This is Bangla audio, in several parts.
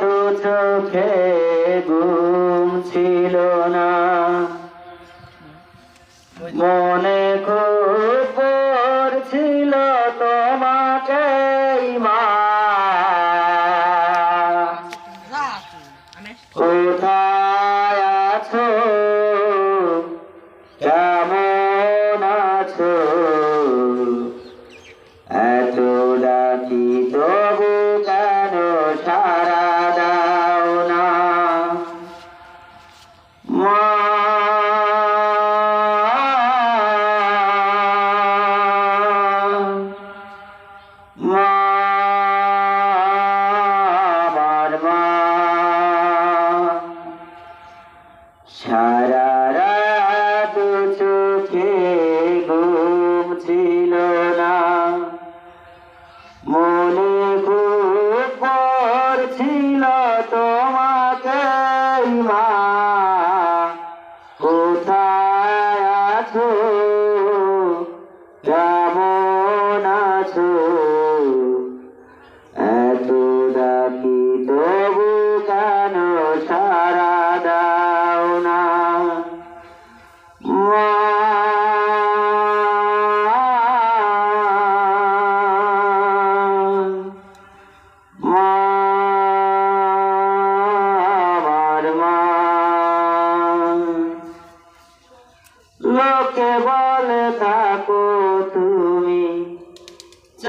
দু চোখে ঘুম ছিল না। হ্যাঁ। মনে খুব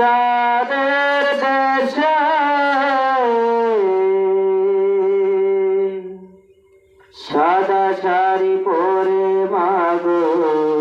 চাঁদের দেশে। সাদা শাড়ি পরে মাগো।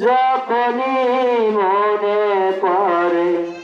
যখনই মনে পড়ে